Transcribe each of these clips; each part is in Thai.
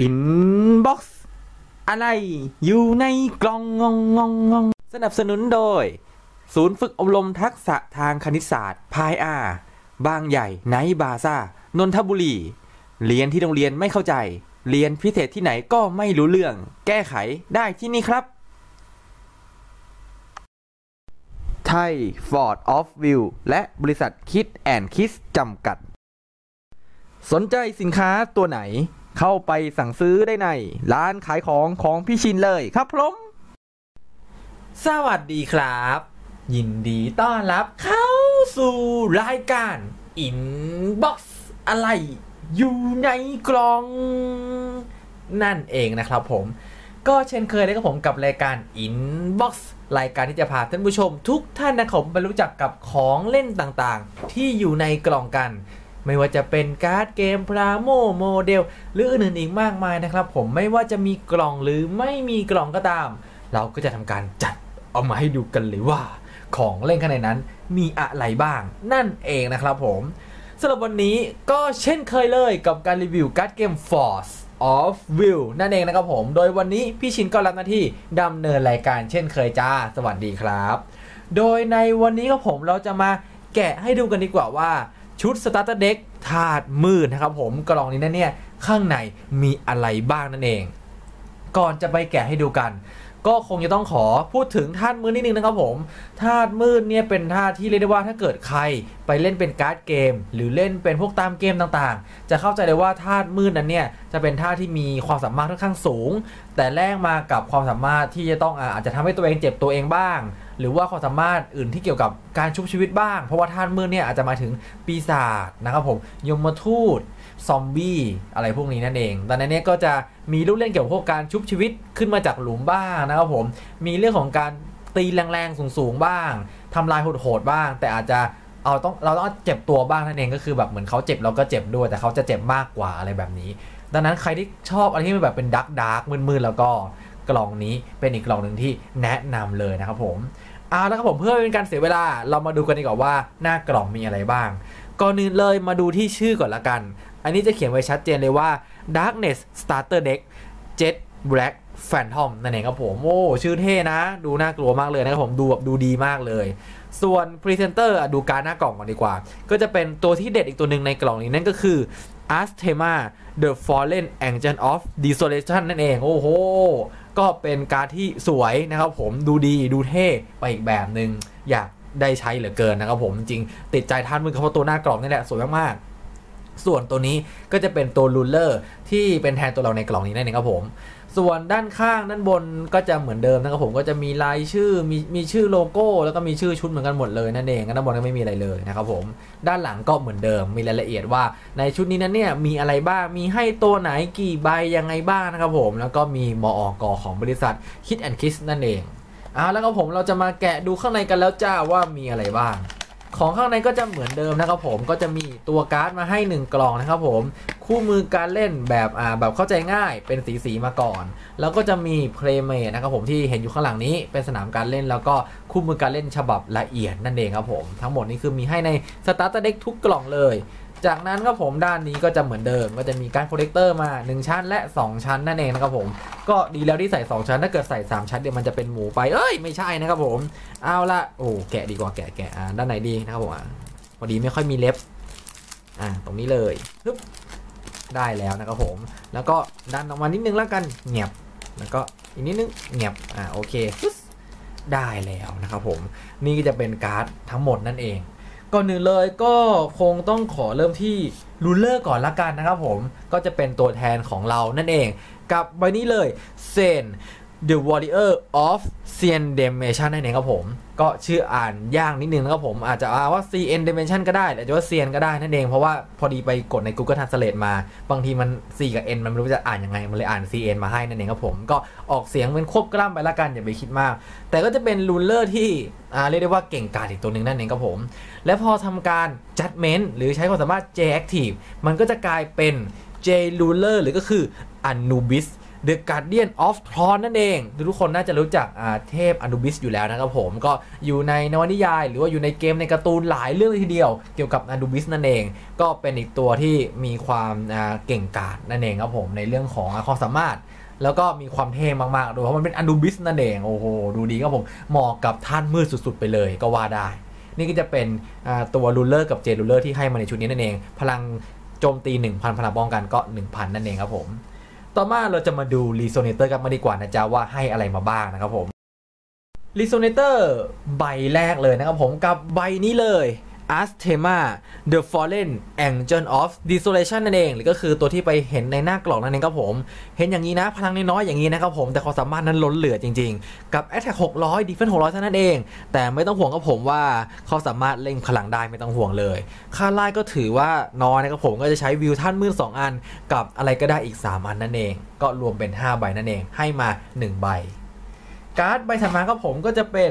อินบ็อกซ์อะไรอยู่ในกล่องงองงองงองสนับสนุนโดย ศูนย์ฝึกอบรมทักษะทางคณิตศาสตร์พายอา บางใหญ่ไนท์บาซ่านนทบุรี เรียนที่โรงเรียนไม่เข้าใจ เรียนพิเศษที่ไหนก็ไม่รู้เรื่อง แก้ไขได้ที่นี่ครับ ไทยฟอร์ดออฟวิวและบริษัทคิดแอนคิสจำกัด สนใจสินค้าตัวไหน เข้าไปสั่งซื้อได้ใน ร้านขายของของพี่ชินเลยครับผมสวัสดีครับ ยินดีต้อนรับเข้าสู่รายการ Inbox อะไร อยู่ในกล่อง นั่นเองนะครับผม ก็เช่นเคยเลยครับผมกับรายการ Inbox รายการที่จะพาท่านผู้ชมทุกท่านนะครับมไปรู้จักกับของเล่นต่างๆ ที่อยู่ในกล่องกัน ไม่ว่าจะเป็นการ์ดเกมพราโมโมเดลหรืออื่นๆอีกมากมายนะครับ ผมไม่ว่าจะมีกล่องหรือไม่มีกล่องก็ตาม เราก็จะทำการจัดเอามาให้ดูกันเลยว่า ของเล่นข้างในนั้นมีอะไรบ้าง นั่นเองนะครับผมสำหรับวันนี้ก็เช่นเคยเลยกับการรีวิวการ์ดเกม Force of Will นั่นเองนะครับผม โดยวันนี้พี่ชินก็รับหน้าที่ดำเนินรายการเช่นเคยจ้า สวัสดีครับ โดยในวันนี้ครับผมเราจะมาแกะให้ดูกันดีกว่าว่า ชุด Starter Deck ถาดมืดนะครับผมกล่องนี้นะเนี่ยข้างในมีอะไรบ้างนั่นเอง ก่อนจะไปแกะให้ดูกัน ก็คงจะต้องขอพูดถึงธาตุมืดนิดนึงนะครับผมธาตุมืดเนี่ยเป็นธาตุที่เรียกได้ว่าถ้าเกิดใครไปเล่นเป็นการ์ดเกม หรือเล่นเป็นพวกตามเกมต่างๆ จะเข้าใจเลยว่าธาตุมืดนั้นเนี่ยจะเป็นธาตุที่มีความสามารถค่อนข้างสูง แต่แลกมากับความสามารถที่จะต้องอาจจะทำให้ตัวเองเจ็บตัวเองบ้าง หรือว่าความสามารถอื่นที่เกี่ยวกับการชุบชีวิตบ้าง เพราะว่าธาตุมืดเนี่ยอาจจะมาถึงปีศาจนะครับผมยมทูตซอมบี้อะไรพวกนี้นั่นเองดังนั้นเนี่ยก็จะมีลูกเล่นเกี่ยวกับกการชุบชีวิตขึ้นมาจากหลุมบ้างนะครับผม มีเรื่องของการตีแรงๆสูงๆบ้างทำลายโหดๆบ้าง แต่อาจจะ เอาต้องเราต้องเจ็บตัวบ้างนั่นเองก็คือแบบเหมือนเขาเจ็บเราก็เจ็บด้วย แต่เขาจะเจ็บมากกว่าอะไรแบบนี้ ดังนั้นใครที่ชอบอะไรที่มันแบบเป็นดักดักมืดๆแล้วก็กล่องนี้เป็นอีกกล่องหนึ่งที่แนะนำเลยนะครับผมเอาแล้วครับผมเพื่อเป็นการเสียเวลาเรามาดูกันดีกว่าว่าหน้ากล่องมีอะไรบ้างก่อนอื่นเลยมาดูที่ชื่อก่อนละกัน อันนี้จะเขียนไว้ชัดเจนเลยว่า Darkness Starter Deck Jet Black Phantom นั่นเองครับผม โอ้ ชื่อเท่นะ ดูน่ากลัวมากเลยนะครับผม ดูแบบดูดีมากเลย ส่วนพรีเซนเตอร์ดูการหน้ากล่องก่อนดีกว่า ก็จะเป็นตัวที่เด็ดอีกตัวหนึ่งในกล่องนี้นั่นก็คือ Asthema The Fallen Angel of Desolation นั่นเอง โอ้โห ก็เป็นการที่สวยนะครับผมดูดีดูเท่ไปอีกแบบหนึ่งอยากได้ใช้เหลือเกินนะครับผมจริงติดใจท่านมือเพราะตัวหน้ากล่องนี่แหละสวยมากๆ ส่วนตัวนี้ก็จะเป็นตัวรูเลอร์ที่เป็นแทนตัวเราในกล่องนี้นั่นเองครับผม ส่วนด้านข้างด้านบนก็จะเหมือนเดิมนะครับผมก็จะมีลายชื่อมีมีชื่อโลโก้ แล้วก็มีชื่อชุดเหมือนกันหมดเลยนั่นเองด้านบนก็ไม่มีอะไรเลยนะครับผมด้านหลังก็เหมือนเดิมมีรายละเอียดว่าในชุดนี้นั้นเนี่ยมีอะไรบ้างมีให้ตัวไหนกี่ใบยังไงบ้างนะครับผมแล้วก็มีมอกของบริษัทคิดแอนคิสนั่นเองอ่าแล้วก็ผมเราจะมาแกะดูข้างในกันแล้วจ้าว่ามีอะไรบ้าง ของข้างในก็จะเหมือนเดิมนะครับผมก็จะมีตัวการ์ดมาให้ 1 กล่องนะครับผมคู่มือการเล่นแบบอ่าแบบเข้าใจง่ายเป็นสีสีมาก่อน แล้วก็จะมีเพลย์เมทนะครับผมที่เห็นอยู่ข้างหลังนี้เป็นสนามการเล่น แล้วก็คู่มือการเล่นฉบับละเอียดนั่นเองครับผมทั้งหมดนี้คือมีให้ในสตาร์เตอร์เด็กทุกกล่องเลย จากนั้นครับผมด้านนี้ก็จะเหมือนเดิมก็จะมีการโปรเจคเตอร์มา 1 ชั้นและ 2 ชั้นนั่นเองนะครับผมก็ดีแล้วที่ใส่ 2 ชั้นถ้าเกิดใส่ 3 ชั้นเดี๋ยวมันจะเป็นหมูไปเอ้ยไม่ใช่นะครับผมเอาละโอ้แกะดีกว่าแกะแกะอ่าด้านไหนดีนะครับผมพอดีไม่ค่อยมีเล็บอ่าตรงนี้เลยปึ๊บได้แล้วนะครับผม แล้วก็ดันออกมานิดนึงแล้วกันเงียบแล้วก็อีกนิดนึงเงียบอ่าโอเคได้แล้วนะครับผมนี่ก็จะเป็นการ์ดทั้งหมดนั่นเอง ก่อนหนึ่งเลยก็คงต้องขอเริ่มที่รูเลอร์ก่อนละกันนะครับผม ก็จะเป็นตัวแทนของเรานั่นเอง กับใบนี้เลยเซน The Warrior of c i a n Dimension นั่นเองครับผม ก็ชื่ออ่านยากนิดนึงนะครับผม อาจจะอ่านว่า CN Dimension ก็ได้หรือจะว่า CN ก็ได้นั่นเอง เพราะว่าพอดีไปกดใน Google Translate มา บางทีมัน C กับ N มันไม่รู้จะอ่านยังไง มันเลยอ่าน CN มาให้นั่นเองครับผม ก็ออกเสียงเป็นควบกล้ำไปละกันอย่าไปคิดมาก แต่ก็จะเป็นรูเลอร์ที่เรียกได้ว่าเก่งกาจอีกตัวหนึ่งนั่นเองครับผม และพอทำการ judgment หรือใช้ความสามารถ J Active มันก็จะกลายเป็น J Ruler หรือก็คือ Anubis The Guardian of Tron นั่นเอง ทุกคนน่าจะรู้จักเทพอนุบิสอยู่แล้วนะครับผมก็อยู่ในนวนิยาย หรือว่าอยู่ในเกมในการ์ตูนหลายเรื่องเลยทีเดียว เกี่ยวกับอนุบิสนั่นเอง ก็เป็นอีกตัวที่มีความเก่งกาจนั่นเองครับผมในเรื่องของความสามารถ แล้วก็มีความเท่มากๆโดยเพราะมันเป็นอนุบิสนั่นเอง โอ้โห ดูดีครับผมเหมาะกับท่านมืดสุดๆ ไปเลยก็ว่าได้ นี่ก็จะเป็นตัวรูเลอร์กับเจรูเลอร์ที่ให้มาในชุดนี้นั่นเอง พลังโจมตี 1,000 พลังป้องกันก็ 1,000 นั่นเองครับผม ต่อมาเราจะมาดูรีโซเนเตอร์กันมาดีกว่านะจ๊ะว่าให้อะไรมาบ้างนะครับผมรีโซเนเตอร์ใบแรกเลยนะครับผมกับใบนี้เลย a s t e m a The Fallen Angel of Desolation นั่นเอง หรือก็คือตัวที่ไปเห็นในหน้ากล่องนั่นเองครับผม เห็นอย่างนี้นะ พลังน้อยๆอย่างนี้นะครับผม แต่ความสามารถนั้นล้นเหลือจริงๆ กับ Attack 600 Defense 600เท่านั้นเอง แต่ไม่ต้องห่วงกับผมว่าเขาสามารถเล่งพลังได้ไม่ต้องห่วงเลย ค่าไล่ก็ถือว่าน้อยนะครับผมก็จะใช้วิวท่านมืด2อัน กับอะไรก็ได้อีก 3 อันนั่นเอง ก็รวมเป็น 5 ใบนั่นเอง ให้มา 1 ใบ การ์ดใบถัดมาครับผมก็จะเป็น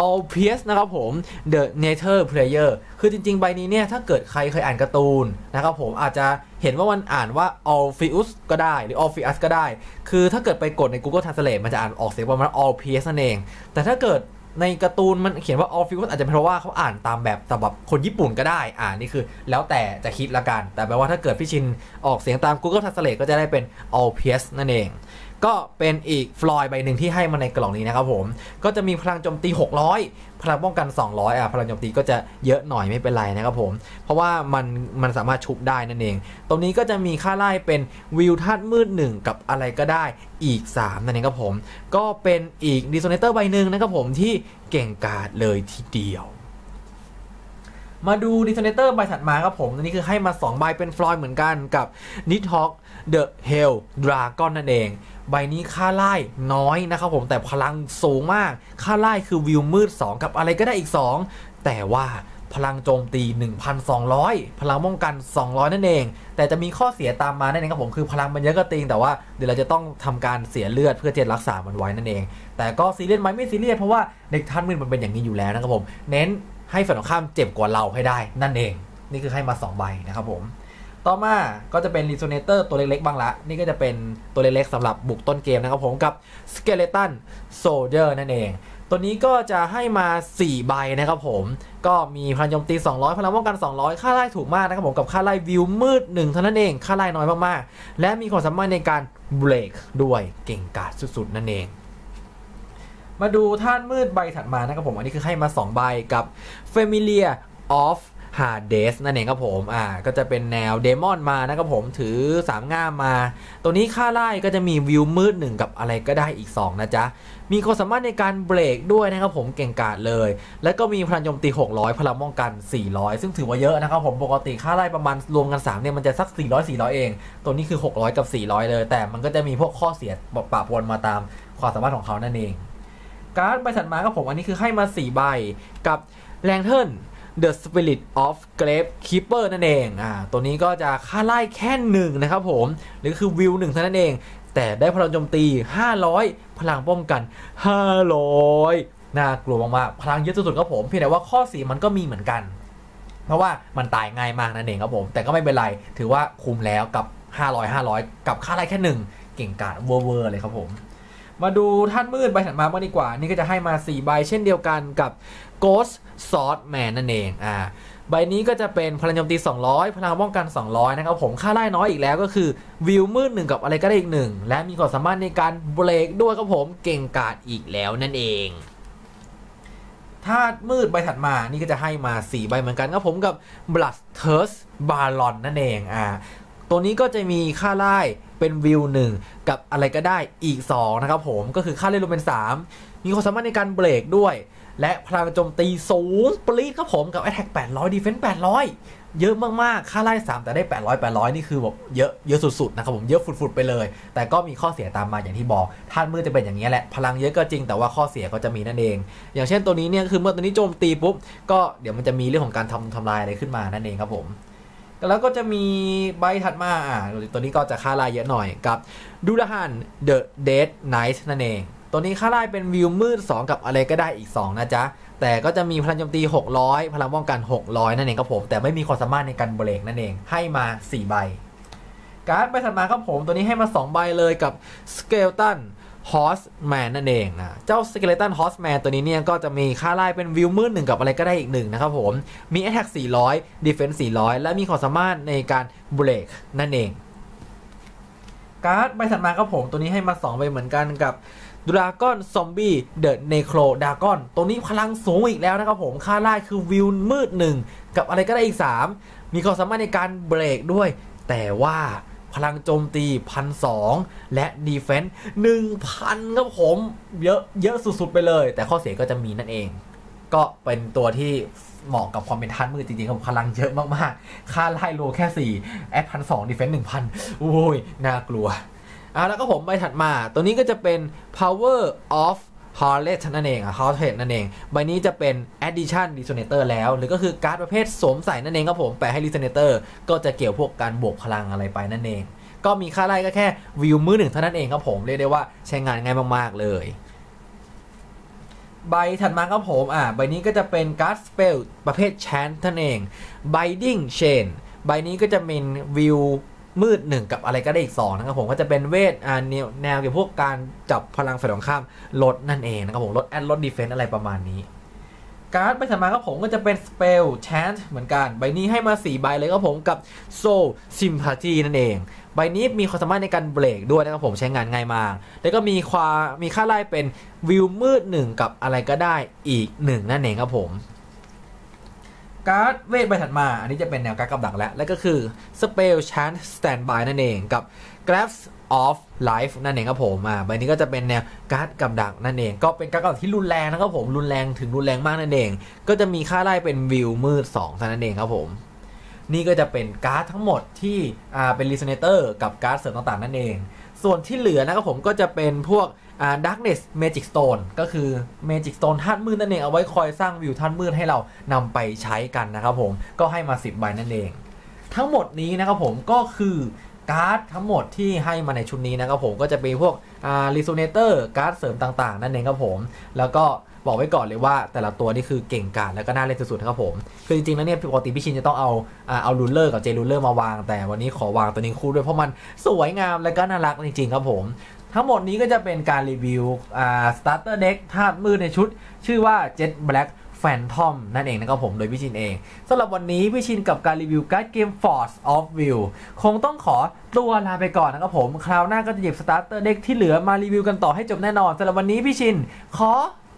All Piece นะครับผม The Nature Player คือจริง ๆ ใบนี้เนี่ย ถ้าเกิดใครเคยอ่านการ์ตูนนะครับผมอาจจะเห็นว่ามันอ่านว่า All f i u s ก็ได้หรือ All f i u s ก็ได้ คือถ้าเกิดไปกดใน Google Translate มันจะอ่านออกเสียงว่ามัน All Piece นั่นเอง แต่ถ้าเกิดในการ์ตูนมันเขียนว่า All f i u s อาจจะเป็นเพราะว่าเขาอ่านตามแบบตแบบคนญี่ปุ่นก็ได้ อ่านนี่คือ แล้วแต่จะคิดละกัน แต่แปลว่าถ้าเกิดพี่ชินออกเสียงตาม Google Translate ก็จะได้เป็น All Piece นั่นเอง ก็เป็นอีกฟลอยใบหนึ่งที่ให้มาในกล่องนี้นะครับผมก็จะมีพลังโจมตี 600 พลังป้องกัน 200อะพลังโจมตีก็จะเยอะหน่อยไม่เป็นไรนะครับผม เพราะว่ามันมันสามารถชุบได้นั่นเอง ตรงนี้ก็จะมีค่าไล่เป็นวิวทัดมืดหนึ่งกับอะไรก็ได้อีก 3 นั่นเองครับผม ก็เป็นอีกดิโซเนเตอร์ใบหนึ่งนะครับผมที่เก่งกาจเลยทีเดียว มาดูดิโซเนเตอร์ใบถัดมาครับผมอันนี้คือให้มา 2 ใบเป็นฟลอยเหมือนกันกับนิทอกเดอะเฮลดราก้อนนั่นเอง ใบนี้ค่าไล่น้อยนะครับผมแต่พลังสูงมาก ค่าไล่คือวิวมืด 2 กับอะไรก็ได้อีก 2 แต่ว่าพลังโจมตี 1,200 พลังป้องกัน 200 นั่นเอง แต่จะมีข้อเสียตามมานั่นเองครับผมคือพลังมันเยอะก็จริงแต่ว่าเดี๋ยวเราจะต้องทำการเสียเลือดเพื่อจะรักษามันไว้นั่นเอง แต่ก็ซีเรียสไหมไม่ซีเรียสเพราะว่าเด็กท่านมืดมันเป็นอย่างนี้อยู่แล้วนะครับผม เน้น ให้ฝ่ายตรงข้ามเจ็บกว่าเราให้ได้ นั่นเอง นี่คือให้มา 2 ใบนะครับผม ต่อมาก็จะเป็นรีโซเนเตอร์ตัวเล็กๆ บ้างละ นี่ก็จะเป็นตัวเล็กๆสำหรับบุกต้นเกมนะครับผมกับ Skeleton Soldier นั่นเอง ตัวนี้ก็จะให้มา 4 ใบนะครับผม ก็มีพลังโจมตี 200 พลังป้องกัน 200 ค่าไล่ถูกมากนะครับผมกับค่าไล่วิวมืด1เท่านั้นเอง ค่าไล่น้อยมากๆ และมีความสามารถในการเบรกด้วยเก่งกาจสุดๆนั่นเอง มาดูท่านมืดใบถัดมานะครับผมอันนี้คือให้มา 2 ใบกับ Familiar of ฮาร์เดสนั่นเองครับผม อ่า ก็จะเป็นแนวเดมอนมานะครับผม ถือ 3 ง่ามมา ตัวนี้ค่าไล่ก็จะมีวิวมืดหนึ่งกับอะไรก็ได้อีก 2 นะจ๊ะ มีความสามารถในการเบรกด้วยนะครับผม เก่งกาจเลย แล้วก็มีพลังโจมตี 600 พลังป้องกัน 400 ซึ่งถือว่าเยอะนะครับผม ปกติค่าไล่ประมาณรวมกัน 3 เนี่ย มันจะสัก 400 400 เอง ตัวนี้คือ 600 กับ 400 เลย แต่มันก็จะมีพวกข้อเสียปะปนมาตามความสามารถของเขานั่นเอง การ์ดใบถัดมาครับผมอันนี้คือให้มา4ใบกับแรงเทิร์น The Spirit of Grave Keeper นั่นเองอ่าตัวนี้ก็จะค่าไล่แค่หนึ่งนะครับผม หรือคือวิวหนึ่งเท่านั้นเอง แต่ได้พลังโจมตี 500 พลังป้องกัน 500 น่ากลัวมากๆพลังเยอะสุดๆครับผมเพียงแต่ว่าข้อเสียมันก็มีเหมือนกัน เพราะว่ามันตายง่ายมากนั่นเองครับผม แต่ก็ไม่เป็นไร ถือว่าคุ้มแล้วกับ 500 500 กับค่าไล่แค่หนึ่งเก่งกาจเวอร์เลยครับผม มาดูท่านมืดใบถัดมาบ้างดีกว่า นี่ก็จะให้มา 4 ใบเช่นเดียวกันกับ Ghost Sword Man นั่นเองอ่าใบนี้ก็จะเป็นพลังโจมตี 200 พลังป้องกัน 200 นะครับผมค่าไล่น้อยอีกแล้วก็คือวิวมืดหนึ่งกับอะไรก็ได้อีกหนึ่งและมีความสามารถในการเบรกด้วยครับผมเก่งกาจอีกแล้วนั่นเองถ้ามืดใบถัดมานี่ก็จะให้มา 4 ใบเหมือนกันครับผมกับ Blood Thirst Baron นั่นเองอ่า ตัวนี้ก็จะมีค่าไล่เป็นวิวหนึ่งกับอะไรก็ได้อีก 2 นะครับผมก็คือค่าไล่รวมเป็น 3 มีความสามารถในการเบรกด้วย และพลังโจมตีสูงปรีดครับผมกับ Attack 800 Defense 800 เยอะมาก ๆ ค่าไล่3 แต่ได้ 800 800 นี่คือแบบเยอะเยอะสุด ๆ นะครับผมเยอะฟุด ๆ ไปเลย แต่ก็มีข้อเสียตามมาอย่างที่บอกท่านมือจะเป็นอย่างนี้แหละพลังเยอะก็จริงแต่ว่าข้อเสียก็จะมีนั่นเอง อย่างเช่นตัวนี้เนี่ยคือเมื่อตัวนี้โจมตีปุ๊บก็เดี๋ยวมันจะมีเรื่องของการทำทำลายอะไรขึ้นมานั่นเองครับผม แล้วก็จะมีใบถัดมาอ่าตัวนี้ก็จะค่าลายเยอะหน่อยกับดูดาฮันเดอะเดดไนท์นั่นเอง ตัวนี้ค่าไล่เป็นวิวมืด 2 กับอะไรก็ได้อีก 2 นะจ๊ะ แต่ก็จะมีพลังโจมตี 600 พลังป้องกัน 600 นั่นเองครับผม แต่ไม่มีความสามารถในการเบรกนั่นเอง ให้มา 4 ใบ การ์ดใบถัดมาครับผม ตัวนี้ให้มา 2 ใบเลยกับ Skeleton Horseman นั่นเองนะ เจ้า Skeleton Horseman ตัวนี้เนี่ยก็จะมีค่าไล่เป็นวิวมืดหนึ่งกับอะไรก็ได้อีกหนึ่งนะครับผม มี Attack 400 Defense 400 และมีความสามารถในการ Break นั่นเอง การ์ดใบถัดมาครับผม ตัวนี้ให้มา2ใบเหมือนกันกับดราก้อนซอมบี้เดอะเนโครดากอนตัวนี้พลังสูงอีกแล้วนะครับผม ค่าไล่คือวิวมืดหนึ่งกับอะไรก็ได้อีก 3 มีความสามารถในการเบรกด้วย แต่ว่า พลังโจมตีพันสและดีเฟนส์หนึ่งพันครับผมเยอะเยอะสุดๆไปเลย แต่ข้อเสียก็จะมีนั่นเอง ก็เป็นตัวที่เหมาะกับความเป็นทันมือจริงๆครับพลังเยอะมากๆ ค่าไล่โลแค่4แอดพันสองดีเฟนส์หนึ่งพันโอ้ย น่ากลัวเอาแล้วก็ผมไปถัดมา ตัวนี้ก็จะเป็น power of h a r l e t นั่นเองฮอะ h a r l e t นั่นเอง ใบนี้จะเป็น addition resonator แล้ว หรือก็คือการ์ดประเภทสวมใส่นั่นเองครับผม แปะให้ resonator ก็จะเกี่ยวพวกการบวกพลังอะไรไปนั่นเอง ก็มีค่าไล่ก็แค่วิวมือหนึ่งเท่านั้นเองครับผม เรียกได้ว่าใช้งานง่ายมากๆเลย ใบถัดมาครับผม อ่า ใบนี้ก็จะเป็นการ์ดสเปลประเภทแชนท่านเอง binding chain ใบนี้ก็จะเป็นวิว มืดหนึ่งกับอะไรก็ได้อีก2นะครับผมก็จะเป็นเวทอ่าแนวแนวเกี่ยวกับพวกการจับพลังฝ่ายตรงข้ามลดนั่นเองนะครับผมลดแอดลดดีเฟนต์อะไรประมาณนี้ การ์ดใบถัดมาครับผมก็จะเป็นสเปลแชนเหมือนกัน ใบนี้ให้มา 4 ใบเลยครับผมกับโซซิมพาธีนั่นเอง ใบนี้มีความสามารถในการเบรกด้วยนะครับผมใช้งานง่ายมาก แล้วก็มีความมีค่าไล่เป็นวิวมืดหนึ่งกับอะไรก็ได้อีกหนึ่งนั่นเองครับผม การ์ดเวทใบถัดมา อันนี้จะเป็นแนวการ์ดกับดักแล้ว แล้วก็คือ Spell Chant Standby นั่นเองกับ Grabs of Life นั่นเองครับผมอ่าใบนี้ก็จะเป็นแนวการ์ดกับดักนั่นเอง ก็เป็นการ์ดกับดักที่รุนแรงนะครับผมรุนแรงถึงรุนแรงมากนั่นเอง ก็จะมีค่าไล่เป็นวิวมืด2เท่านั้นเองครับผม นี่ก็จะเป็นการ์ดทั้งหมดที่อ่าเป็น Resonator กับการ์ดเสริมต่างๆ นั่นเอง ส่วนที่เหลือนะครับผมก็จะเป็นพวก Darkness Magic Stone ก็คือ Magic Stone ธาตุมืดนั่นเอง เอาไว้คอยสร้างวิวธาตุมืดให้เรานำไปใช้กันนะครับผม ก็ให้มา 10 ใบนั่นเอง ทั้งหมดนี้นะครับผมก็คือการ์ดทั้งหมดที่ให้มาในชุดนี้นะครับผมก็จะเป็นพวกอ่า Resonator การ์ดเสริมต่างๆ นั่นเองครับผม แล้วก็บอกไว้ก่อนเลยว่าแต่ละตัวนี่คือเก่งกาจแล้วก็น่าเล่นสุดๆนะครับผม คือจริงๆแล้วเนี่ยปกติพี่ชินจะต้องเอาอ่าเอารูเลอร์กับเจรูเลอร์มาวาง แต่วันนี้ขอวางตัวนี้คู่ด้วยเพราะมันสวยงามและก็น่ารักจริงๆครับผม ทั้งหมดนี้ก็จะเป็นการรีวิวอ่า starter deck ธาตุมืดในชุด ชื่อว่า Jet Black Phantom นั่นเองนะครับผมโดยพี่ชินเองสำหรับวันนี้พี่ชินกับการรีวิวการ์ดเกม Force of Will คงต้องขอตัวลาไปก่อนนะครับผมคราวหน้าก็จะหยิบ starter deck ที่เหลือมารีวิวกันต่อให้จบแน่นอนสำหรับวันนี้พี่ชินขอ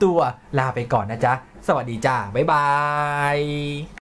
ตัวลาไปก่อนนะจ๊ะ สวัสดีจ้า บ๊ายบาย